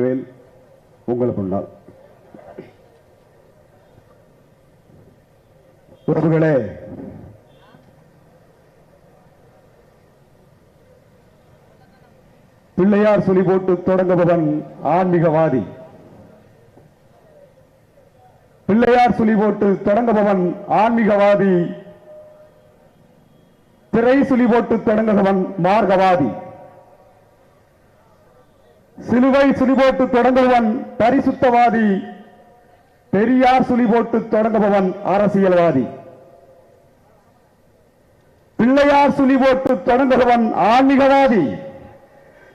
வேல் உங்களுக்கு முன்னால் உறவுகளே பிள்ளையார் சொல்லி போட்டு தொடங்குபவன் ஆன்மீகவாதி. பிள்ளையார் சொல்லி போட்டு தொடங்குபவன் ஆன்மீகவாதி. திரை சுழி போட்டு தொடங்குபவன் மார்கவாதி சிலுவை சுழி போட்டு தொடங்குபவன் பரிசுத்தவாதி. பெரியார் சுழி போட்டு தொடங்குபவன் அரசியல்வாதி. பிள்ளையார் சுழி போட்டு தொடங்குபவன் ஆன்மீகவாதி.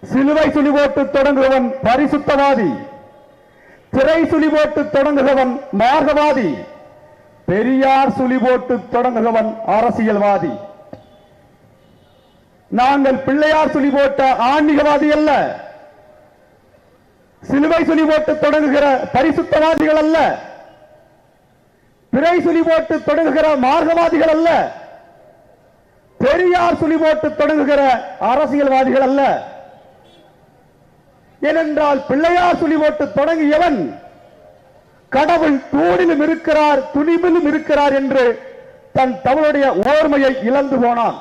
சிலுவை சுழி போட்டு தொடங்குபவன் பரிசுத்தவாதி. திரை சுழி போட்டு தொடங்குபவன் மார்கவாதி பெரியார் சுழி போட்டு தொடங்குபவன் அரசியல்வாதி. நாங்கள் பிள்ளையார் சுழி போட்ட ஆன்மீகவாதி அல்ல. சிலுவை சுழி போட்டு தொடங்குகிற பரிசுத்தவாதிகள் அல்ல. பிறை சுழி போட்டு தொடங்குகிற மார்க்கவாதிகள் அல்ல. பெரியார் சுழி போட்டு தொடங்குகிற அரசியல்வாதிகள் அல்ல. ஏனென்றால் பிள்ளையார் சுழி போட்டு தொடங்கியவன் கடவுள் தூணிலும் இருக்கிறார் துணிவிலும் இருக்கிறார் என்று தன் தமிழுடைய ஓர்மையை இழந்து போனான்.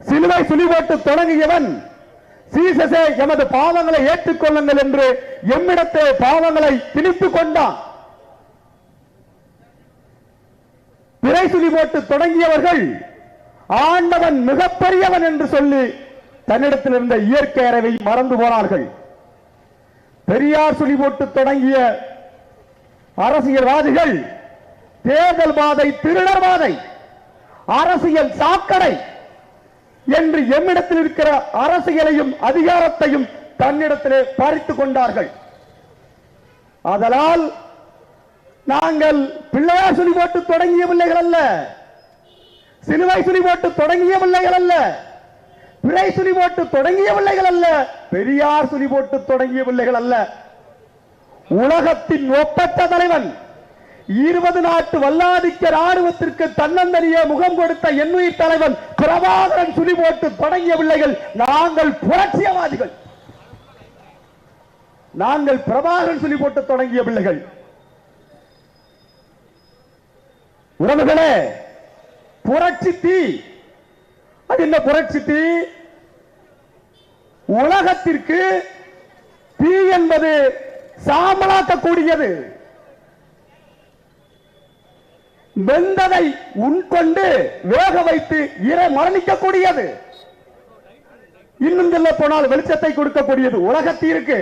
சிலுவை சுழி போட்டு தொடங்கியவன் சீசசே எமது பாவங்களை ஏற்றுக்கொள்ளுங்கள் என்று எம்மிடத்தே பாவங்களை திணித்துக் கொண்டான். பிறை போட்டு தொடங்கியவர்கள் ஆண்டவன் மிகப்பெரியவன் என்று சொல்லி தன்னிடத்தில் இருந்த இயற்கை அறவை மறந்து போனார்கள். பெரியார் சுழி போட்டு தொடங்கிய அரசியல்வாதிகள் தேர்தல் பாதை திருடர் பாதை அரசியல் சாக்கடை என்று எம்மிடத்தில் இருக்கிற அரசியலையும் அதிகாரத்தையும் தன்னிடத்திலே பறித்துக் கொண்டார்கள். அதனால் நாங்கள் பிள்ளையார் சுழி போட்டு தொடங்கிய பிள்ளைகள் அல்ல. சிலுவை சுழி போட்டு தொடங்கிய பிள்ளைகள் அல்ல. பிறை சுழி போட்டு தொடங்கிய பிள்ளைகள் அல்ல. பெரியார் சுழி போட்டு தொடங்கிய பிள்ளைகள் அல்ல. உலகத்தின் ஒப்பற்ற தலைவன் இருபது நாட்டு வல்லாதிக்க ராணுவத்திற்கு தன்னந்தனியே முகம் கொடுத்த எண்ணுயிர் தலைவன் பிரபாகரன் சுழி போட்டு தொடங்கிய பிள்ளைகள் நாங்கள் புரட்சியவாதிகள். நாங்கள் பிரபாகரன் சுழி போட்டு தொடங்கிய பிள்ளைகள். உறவுகளே புரட்சி தீ. அது என்ன புரட்சி தீ? உலகத்திற்கு தீ என்பது சாம்பலாக்கக்கூடியது. வெந்ததை உண்கொண்டு வேக வைத்து இறை மரணிக்கக்கூடியது. இன்னும் சொல்ல போனால் வெளிச்சத்தை கொடுக்கக்கூடியது உலகத்திற்கு.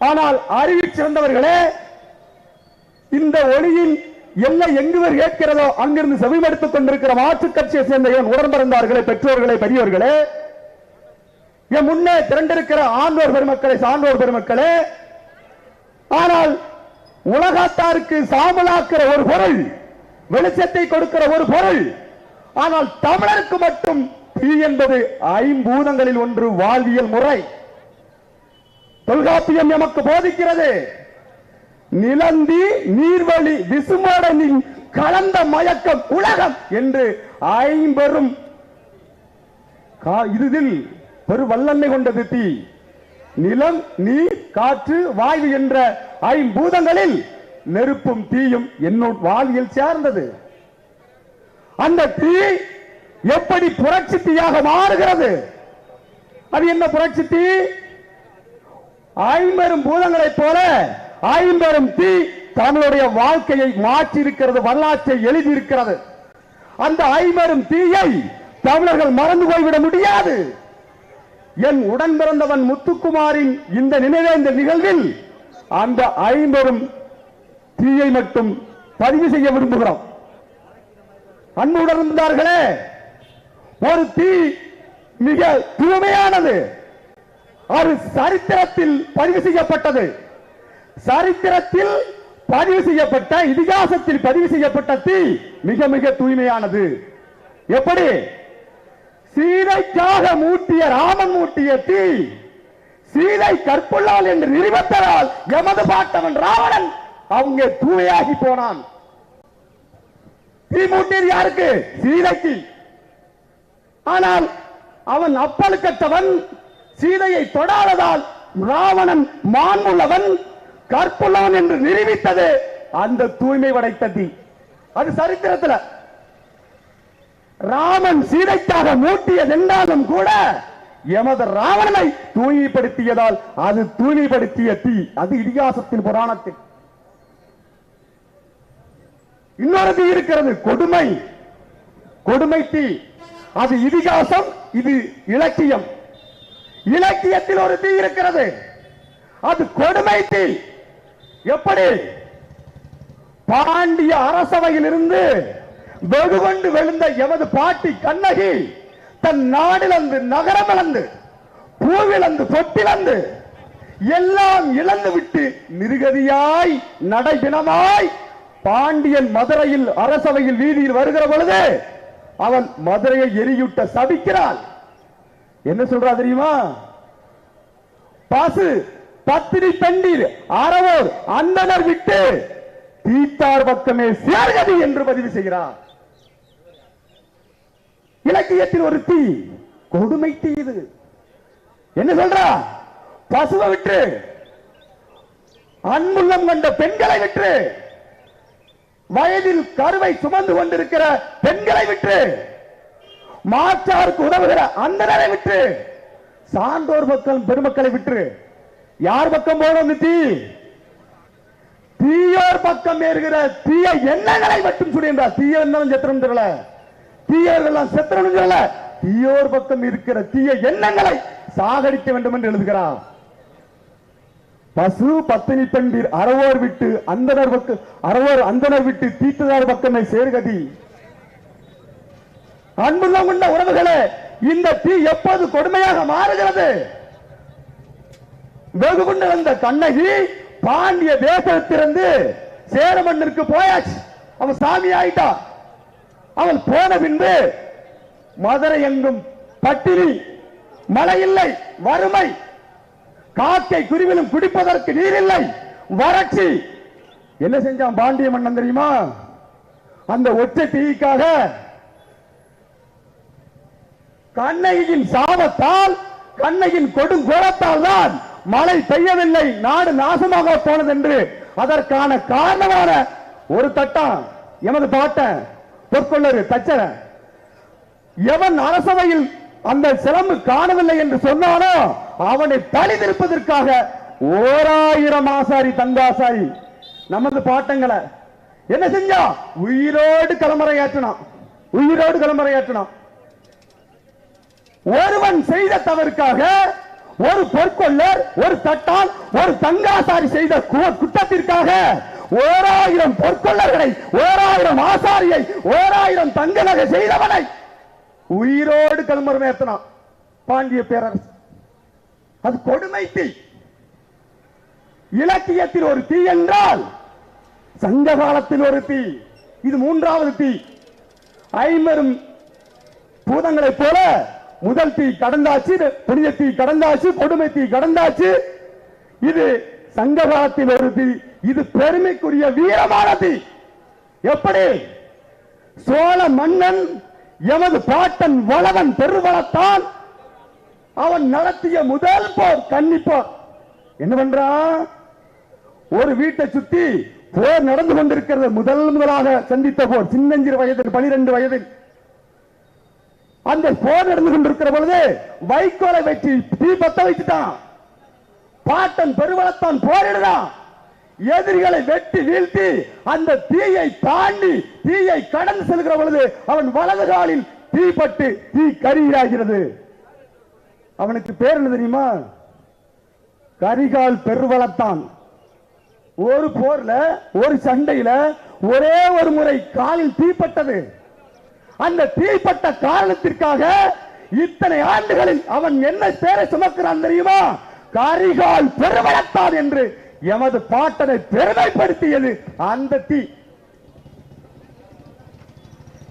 ஆனால் அறிவி சிறந்தவர்களே இந்த ஒளியின் எல்லை எங்கு கேட்கிறதோ அங்கிருந்து செவிமடுத்துக் கொண்டிருக்கிற மாற்றுக் கட்சியை சேர்ந்த என் உடன்பிறந்தார்களே பெற்றோர்களே பெரியவர்களே என் முன்னே திரண்டிருக்கிற ஆண்டோர் பெருமக்களே சான்றோர் பெருமக்களே. ஆனால் உலகத்தாருக்கு சாம்பலாக்குற ஒரு பொருள் வெளிச்சத்தை கொடுக்கிற ஒரு பொருள். ஆனால் தமிழருக்கு மட்டும் தீ என்பது ஐம்பூதங்களில் ஒன்று வாழ்வியல் முறை. தொல்காப்பியம் எமக்கு போதிக்கிறது. நிலந்தி நீர்வழி விசுமடனின் கலந்த மயக்கம் உலகம் என்று ஐம்பெரும் இதில் பெரு வல்லன்மை கொண்டது தீ. நிலம் நீர் காற்று வாயு என்ற ஐம்பூதங்களில் நெருப்பும் தீயும் என்னோட வாழ்வியல் சேர்ந்தது. அந்த தீ எப்படி புரட்சி தீயாக மாறுகிறது? அது என்ன புரட்சி தீ? ஐம்பெரும் பூதங்களைப் போல ஐம்பெரும் தீ தமிழுடைய வாழ்க்கையை மாற்றி இருக்கிறது வரலாற்றை எழுதியிருக்கிறது. அந்த ஐம்பெரும் தீயை தமிழர்கள் மறந்து போய்விட முடியாது. என் உடன் பிறந்தவன் முத்துக்குமாரின் இந்த நினைவேந்த நிகழ்வில் அந்த ஐம்பரும் தீயை மட்டும் பதிவு செய்ய விரும்புகிறோம். அன்புடன் இருந்தார்களே ஒரு தீ மிக தூய்மையானது அது சரித்திரத்தில் பதிவு செய்யப்பட்டது. சரித்திரத்தில் பதிவு செய்யப்பட்ட இதிகாசத்தில் பதிவு செய்யப்பட்ட தீ மிக மிக தூய்மையானது. எப்படி? சீதைக்காக மூட்டிய ராமன் மூட்டிய தீ சீதை கற்புள்ளால் என்று நிறுவத்ததால் எமது பாட்டவன் ராவணன் அவங்க தூயாகி போனான். தீ மூட்டியது யாருக்கு? சீதைக்கு. ஆனால் அவன் அப்பழுக்கத்தவன் சீதையை தொடாததால் ராவணன் மாண்புள்ளவன் கற்புள்ளவன் என்று நிரூபித்தது அந்த தூய்மை படைத்த தீ. அது சரித்திரத்துல ராமன் சீதைக்காக மூட்டியதென்றாலும் கூட எமது ராவணனை தூய்மைப்படுத்தியதால் அது தூய்மைப்படுத்திய தீ அது இதிகாசத்தின் புராணத்தில். இன்னொரு தீ இருக்கிறது கொடுமை. கொடுமை தீ. அது இதிகாசம் இது இலக்கியம். இலக்கியத்தில் ஒரு தீ இருக்கிறது. அது கொடுமை தீ. எப்படி? பாண்டிய அரசவையில் இருந்து வெகுகொண்டு விழுந்த எமது பாட்டி கண்ணகி தன் நாடிலந்து நகரமிழந்து பூவிழந்து சொட்டிழந்து எல்லாம் இழந்து விட்டு நிருகதியாய் நடைபினமாய் பாண்டியன் மதுரையில் அரசவையில் வீதியில் வருகிற பொழுது அவன் மதுரையை எரியூட்ட சபிக்கிறாள். என்ன சொல்றா தெரியுமா? பாசு பத்திரி பெண்டீர் அறவோர் அந்தனர் விட்டு தீத்தார் பக்கமே சேர்கதி என்று பதிவு செய்கிறார். இலக்கியத்தில் ஒரு தீ கொடுமை தீ இது. என்ன சொல்றா? பசுவை விட்டு அன்புள்ளம் கொண்ட பெண்களை விட்டு வயதில் கருவை சுமந்து கொண்டிருக்கிற பெண்களை விட்டு மாற்றாருக்கு உதவுகிற அந்தனரை விட்டு சான்றோர் மக்கள் பெருமக்களை விட்டு யார் பக்கம் போனோம் தீ? தீயோர் பக்கம் ஏறுகிற தீய எண்ணங்களை மட்டும் சொல்லுகின்றார் தீய எண்ணம் செத்தனம் தெரியல தீயர்களெல்லாம் செத்தனம் தெரியல தீயோர் பக்கம் இருக்கிற தீய எண்ணங்களை சாகடிக்க வேண்டும் என்று எழுதுகிறார். பசு பத்தினி பெண்டீர் அறவோர் விட்டு அந்தனர் பக்கம் அறவோர் அந்தனர் விட்டு தீட்டுதார் பக்கமே சேர்கதி. அன்புள்ளம் கொண்ட உறவுகளே இந்த தீ எப்போது கொடுமையாக மாறுகிறது? வெகு கொண்டு வந்த கண்ணகி பாண்டிய தேசத்திலிருந்து சேரமண்ணிற்கு போயாச்சு. அவன் சாமி ஆயிட்டா அவள் போன பின்பு மதுரை எங்கும் பட்டினி மழை இல்லை வறுமை. காக்கை குருவிலும் குடிப்பதற்கு நீர் இல்லை வறட்சி. என்ன செஞ்சான் பாண்டிய மன்னன் தெரியுமா? அந்த ஒற்றை தீக்காக கண்ணகியின் சாபத்தால் கண்ணகியின் கொடுங்கோலத்தால் தான் மழை பெய்யவில்லை நாடு நாசமாக போனது என்று அதற்கான காரணமான ஒரு தட்டம் எமது பாட்டன் பொற்கொள்ளரு தச்சர. எவன் அரசவையில் அந்த சிலம்பு காணவில்லை என்று சொன்னானோ அவனை பழி திருப்பதற்காக ஓராயிரம் ஆசாரி தங்காசாரி நமது பாட்டங்களை என்ன செஞ்சா? உயிரோடு கலமறையாற்றினான் உயிரோடு கலமறையாற்றினான் ஒருவன் செய்த தவறுக்காக ஒரு பொற்கொள்ளர் ஒரு தட்டால் ஒரு தங்காசாரி செய்த குற்றத்திற்காக ஓராயிரம் பொற்கொள்ளர்களை ஓராயிரம் ஆசாரியை ஓராயிரம் தங்க நகை செய்தவனை உயிரோடு கல்மரம் ஏத்தனான் பாண்டிய பேரரசு. அது கொடுமை தீ. இலக்கியத்தில் ஒரு தீ என்றால் சங்க காலத்தில் ஒரு தீ. இது மூன்றாவது தீ. ஐம்பெரும் பூதங்களைப் போல முதல் தீ கடந்தாச்சு புனித தீ கடந்தாச்சு கொடுமை தீ கடந்தாச்சு. இது சங்க காலத்தில் ஒரு தீ. இது பெருமைக்குரிய வீரமானது. எப்படி? சோழ மன்னன் எமது பாட்டன் வளவன் பெருவளத்தான் அவன் நடத்திய முதல் போர் கன்னிப்போர் என்ன பண்றான் ஒரு வீட்டை சுத்தி போர் நடந்து கொண்டிருக்கிறது முதல் முதலாக சந்தித்த போர் சின்னஞ்சிறு வயதில் பனிரெண்டு வயதில். அந்த போர் நடந்து கொண்டிருக்கிற பொழுது வைக்கோலை வச்சு தீ பத்த வைத்துட்டான். பாட்டன் பெருவளத்தான் போரிடுதான் எதிரிகளை வெட்டி வீழ்த்தி அந்த தீயை தாண்டி தீயை கடந்து செல்கிற பொழுது அவன் வலது காலில் தீப்பட்டு தீ கரியாகிறது அவனுக்கு பேர் என்ன தெரியுமா? கரிகால் பெருவளத்தான். ஒரு போர்ல ஒரு சண்டையில ஒரே ஒரு முறை காலில் தீப்பட்டது. அந்த தீப்பட்ட காரணத்திற்காக இத்தனை ஆண்டுகளில் அவன் என்ன பேரை சுமக்கிறான் தெரியுமா? கரிகால் பெருவளத்தான் என்று எமது பாட்டனை பெருமைப்படுத்தியது அந்த தீ.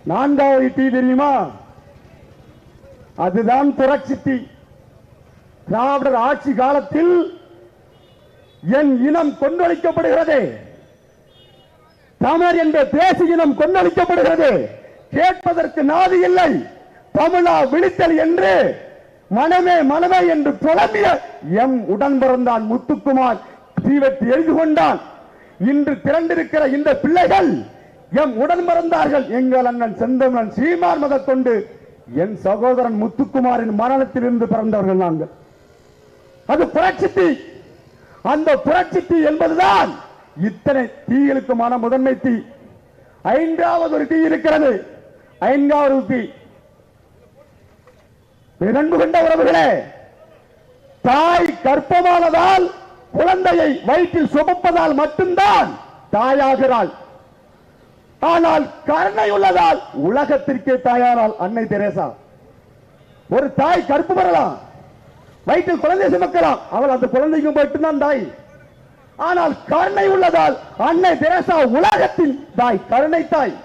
நான்காவது தீ தெரியுமா? அதுதான் புரட்சி தீ. திராவிடர் ஆட்சி காலத்தில் என் இனம் கொண்டொழிக்கப்படுகிறது தமிழ் என்ற தேச இனம் கொண்டொழிக்கப்படுகிறது கேட்பதற்கு நாதி இல்லை. தமிழா விழித்தல் என்று மனமே மனமே என்று புலம்பிய எம் உடன் பிறந்தான் முத்துக்குமார். தீவெட்டி எரிந்து கொண்டான். இன்று திரண்டிருக்கிற இந்த பிள்ளைகள் எம் உடன் மறந்தார்கள் எங்கள் அண்ணன் செந்தமன் சீமான் மதக் கொண்டு என் சகோதரன் முத்துக்குமாரின் மரணத்தில் இருந்து பிறந்தவர்கள் நாங்கள். அது புரட்சி தீ. அந்த புரட்சி தீ என்பதுதான் இத்தனை தீகளுக்குமான முதன்மை தீ. ஐந்தாவது ஒரு தீ இருக்கிறது. ஐந்தாவது தீ. பிறன்பு கொண்ட உறவுகளே தாய் கற்பமானதால் குழந்தையை வயிற்றில் சுமப்பதால் மட்டும்தான் தாயாகிறாள். ஆனால் கருணை உள்ளதால் உலகத்திற்கே தாயானால் அன்னை தெரேசா. ஒரு தாய் கற்பு பெறலாம். வயிற்றில் குழந்தை சுமக்கலாம். அவள் அந்த குழந்தைக்கு மட்டும்தான் தாய். ஆனால் கருணை உள்ளதால் அன்னை தெரேசா உலகத்தின் தாய் கருணை தாய்.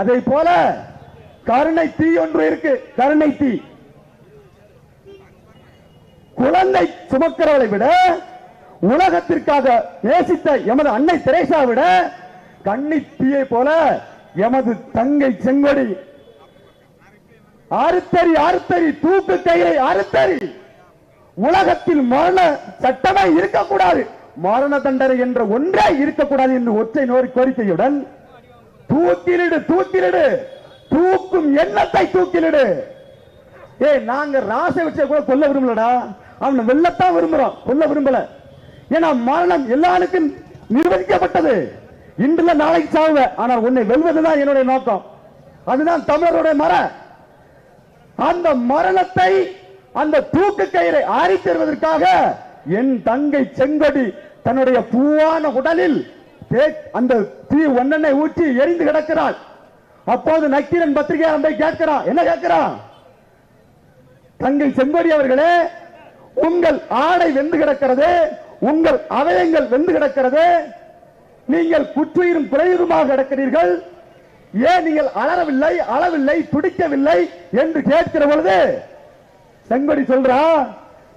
அதை போல கருணை தீ ஒன்று இருக்கு. கருணை தீ. குழந்தை சுமக்கிறவளை விட உலகத்திற்காக நேசித்த எமது அன்னை தெரேசா விட கண்ணி தீயை போல எமது தங்கை செங்கொடி. அறுத்தறி அறுத்தறி தூக்கு கயிறை அறுத்தறி. உலகத்தில் மரண சட்டமே இருக்கக்கூடாது. மரண தண்டனை என்ற ஒன்றே இருக்கக்கூடாது என்று ஒற்றை நோரி கோரிக்கையுடன் தூக்கிலிடு தூக்கிலிடு. தூக்கும் எண்ணத்தை தூக்கிலிடு. ஏய் நாங்க ராசை வச்ச கூட கொல்ல விரும்பலடா. அவனை வெள்ளத்தான் விரும்புறோம். கொல்ல விரும்பல. ஏன்னா மரணம் எல்லாருக்கும் நிர்வகிக்கப்பட்டது. இன்றுல நாளைக்கு சாவுவ ஆனால் உன்னை வெல்வதுதான் என்னுடைய நோக்கம். அதுதான் தமிழருடைய மர. அந்த மரணத்தை அந்த தூக்கு கயிறை ஆறி என் தங்கை செங்கொடி தன்னுடைய பூவான உடலில் அந்த தீ ஒன்னெண்ணை ஊற்றி எரிந்து கிடக்கிறாள். அப்போது நக்கீரன் பத்திரிகை போய் கேட்கிறான் என்ன கேட்கிறான் தங்கை செங்கோடி அவர்களே உங்கள் ஆடை வெந்து கிடக்கிறது. உங்கள் அவயங்கள் வெந்து கிடக்கிறது நீங்கள் குற்றுயிரும் குறையுமாக கிடக்கிறீர்கள். ஏன் நீங்கள் அலறவில்லை அளவில்லை துடிக்கவில்லை என்று கேட்கிற பொழுது செங்கொடி சொல்றா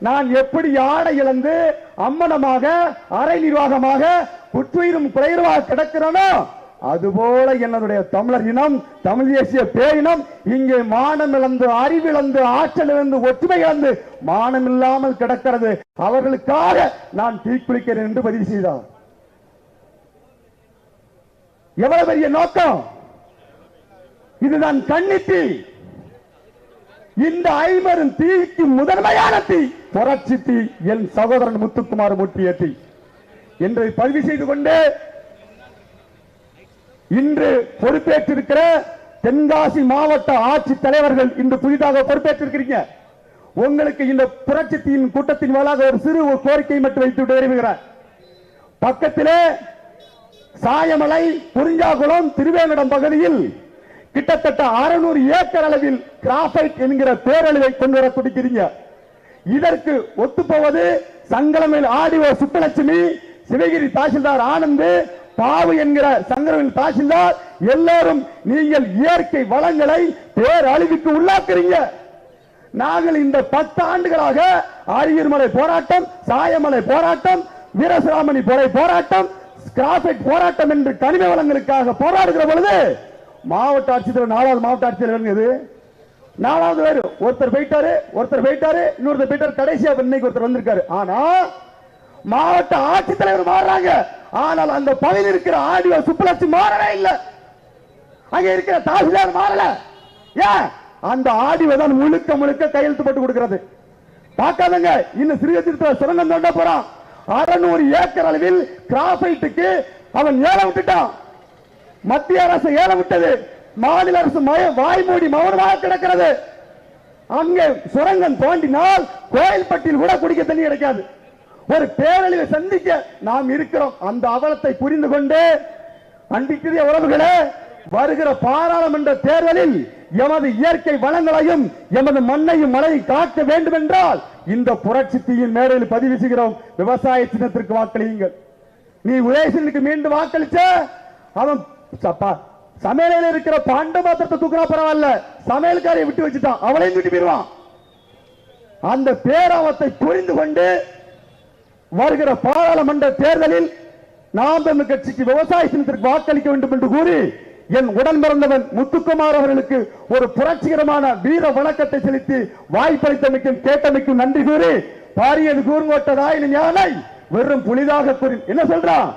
நான் எப்படி ஆடை இழந்து அம்மனமாக அரை நிர்வாகமாக குற்றுயிரும் குறையுமாக கிடக்கிறேனோ அதுபோல என்னுடைய தமிழர் இனம் தமிழ் தேசிய பேரினம் இங்கே மானம் இழந்து அறிவிழந்து ஆற்றல் இழந்து ஒற்றுமை இழந்து மானம் இல்லாமல் கிடக்கிறது. அவர்களுக்காக நான் தீக்குளிக்கிறேன் என்று பதிவு செய்தார். எவ்வளவு பெரிய நோக்கம்? இதுதான் கண்ணித்தி. இந்த ஐவரும் தீக்கு முதன்மையான தீ புரட்சி தீ என் சகோதரன் முத்துக்குமார் மூட்டிய தீ. என்று பதிவு செய்து கொண்டு இன்று பொறுப்பேற்றிருக்கிற தென்காசி மாவட்ட ஆட்சி தலைவர்கள் இன்று புதிதாக பொறுப்பேற்றிருக்கிறீங்க. உங்களுக்கு இந்த புரட்சி கூட்டத்தின் வாயிலாக ஒரு சிறு ஒரு கோரிக்கை மட்டும் வைத்து விட்டு பக்கத்திலே சாயமலை புரிஞ்சாகுளம் திருவேங்கடம் பகுதியில் கிட்டத்தட்ட 600 ஏக்கர் அளவில் கிராஃபைட் என்கிற பேரழிவை கொண்டு வர துடிக்கிறீங்க. இதற்கு ஒத்துப்போவது சங்கலமையில் ஆடிஓ சுப்பலட்சுமி சிவகிரி தாசில்தார் ஆனந்த் பாவு என்கிற சங்கரவில் தாசில்தார் எல்லாரும் நீங்கள் இயற்கை வளங்களை பேரழிவுக்கு உள்ளாக்குறீங்க. நாங்கள் இந்த பத்து ஆண்டுகளாக ஆரியர்மலை போராட்டம் சாயமலை போராட்டம் வீரசிராமணி போரை போராட்டம் கிராஃபைட் போராட்டம் என்று கனிம வளங்களுக்காக போராடுகிற பொழுது மாவட்ட ஆட்சித்தலைவர் நாலாவது மாவட்ட ஆட்சித்தலைவர் நாலாவது பேர் ஒருத்தர் போயிட்டாரு ஒருத்தர் போயிட்டாரு இன்னொருத்தர் போயிட்டாரு கடைசியா இன்னைக்கு ஒருத்தர் வந்திருக்காரு. ஆனா மாவட்ட ஆட்சித்தலைவர் மாறுறாங்க. ஆனால் அந்த பகுதியில் இருக்கிற ஆடியோ சுப்புலட்சுமி மாறவே இல்லை. அங்க இருக்கிற தாசில்தார் மாறல. ஏன்? அந்த ஆடியோ தான் முழுக்க முழுக்க கையெழுத்து போட்டு கொடுக்கிறது. பார்க்காதங்க இன்னும் சிறுகத்திரத்தில் சுரங்கம் தோண்ட போறான். அறுநூறு ஏக்கர் அளவில் கிராஃபைட்டுக்கு அவன் ஏல விட்டுட்டான். மத்திய அரசு ஏல விட்டது. மாநில அரசு மய- வாய் மூடி மௌனமாக கிடக்கிறது. அங்கே சுரங்கம் தோண்டினால் கோயில்பட்டியில் கூட குடிக்க தண்ணி கிடைக்காது. ஒரு பேரழிவை சந்திக்க நாம் இருக்கிறோம். அந்த அவலத்தை புரிந்து கொண்டு அன்பிற்குரிய உறவுகளே வருகிற பாராளுமன்ற தேர்தலில் எமது இயற்கை வளங்களையும் எமது மண்ணையும் மழையும் காக்க வேண்டும் என்றால் இந்த புரட்சி தீயின் மேடையில் பதிவு செய்கிறோம். விவசாய சின்னத்திற்கு வாக்களியுங்கள். நீ உதயசனுக்கு மீண்டும் வாக்களிச்ச அவன் சப்பா- இருக்கிற பாண்ட பாத்திரத்தை தூக்கினா பரவாயில்ல. சமையல்காரை விட்டு வச்சுட்டான். அவளையும் விட்டு போயிடுவான். அந்த பேராவத்தை புரிந்து கொண்டு வருகிற பாராளுமன்ற தேர்தலில் நாம் தமிழ் கட்சிக்கு விவசாய சின்னத்திற்கு வாக்களிக்க வேண்டும் என்று கூறி என் உடன் பிறந்தவன் முத்துக்குமார் அவர்களுக்கு ஒரு புரட்சிகரமான வீர வணக்கத்தை செலுத்தி வாய்ப்பளித்தமைக்கும் கேட்டமைக்கும் நன்றி கூறி பாரியது கூர்ங்கோட்டதாய் யானை வெறும் புலிதாக கூறி என்ன சொல்றான்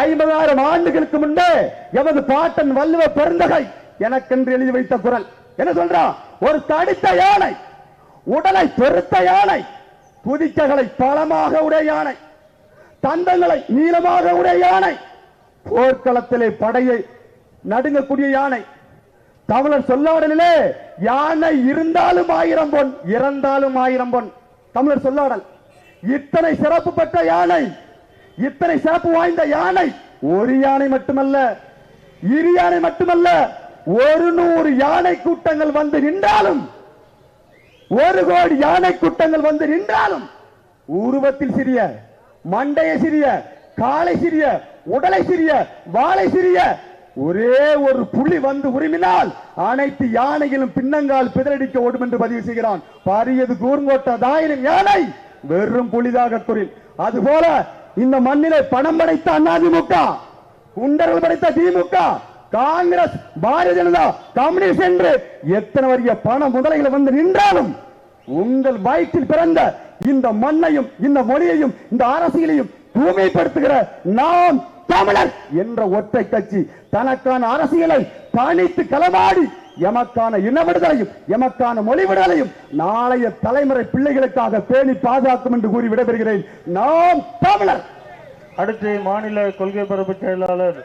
ஐம்பதாயிரம் ஆண்டுகளுக்கு முன்பே எமது பாட்டன் வல்லுவ பெருந்தகை எனக்கென்று எழுதி வைத்த குரல். என்ன சொல்றான் ஒரு தடித்த யானை உடலை பெருத்த யானை புதிக்ககளை பலமாக உடைய யானை தந்தங்களை நீளமாக உடைய யானை போர்க்களத்திலே படையை நடுங்கக்கூடிய யானை. தமிழர் சொல்லாடலிலே யானை இருந்தாலும் ஆயிரம் பொன் இறந்தாலும் ஆயிரம் பொன். தமிழர் சொல்லாடல் இத்தனை சிறப்பு பெற்ற யானை இத்தனை சிறப்பு வாய்ந்த யானை ஒரு யானை மட்டுமல்ல இரு யானை மட்டுமல்ல ஒரு நூறு யானை கூட்டங்கள் வந்து நின்றாலும் ஒரு கோடி யானை கூட்டங்கள் வந்து நின்றாலும் உருவத்தில் சிறிய மண்டைய சிறிய காலை சிறிய உடலை சிறிய வாழை சிறிய ஒரே ஒரு புலி வந்து உரிமினால் அனைத்து யானைகளும் பின்னங்கால் பிதறடிக்க ஓடும் என்று பதிவு செய்கிறான். பாரியது கூர்ங்கோட்ட தாயிரம் யானை வெறும் புலிதாக குறில் அதுபோல இந்த மண்ணிலே பணம் படைத்த அதிமுக குண்டர்கள் படைத்த திமுக காங்கிரஸ் பாரதிய ஜனதா கம்யூனிஸ்ட் என்று எத்தனை வரிய பண முதலைகளை வந்து நின்றாலும் உங்கள் வயிற்றில் பிறந்த இந்த மண்ணையும் இந்த மொழியையும் இந்த அரசியலையும் தூய்மைப்படுத்துகிற நாம் தமிழர் என்ற ஒற்றை கட்சி தனக்கான அரசியலை தனித்து களமாடி எமக்கான இன விடுதலையும் எமக்கான மொழி விடுதலையும் நாளைய தலைமுறை பிள்ளைகளுக்காக பேணி பாதுகாக்கும் என்று கூறி விடைபெறுகிறேன். நாம் தமிழர்! அடுத்து மாநில கொள்கை பரப்பு செயலாளர்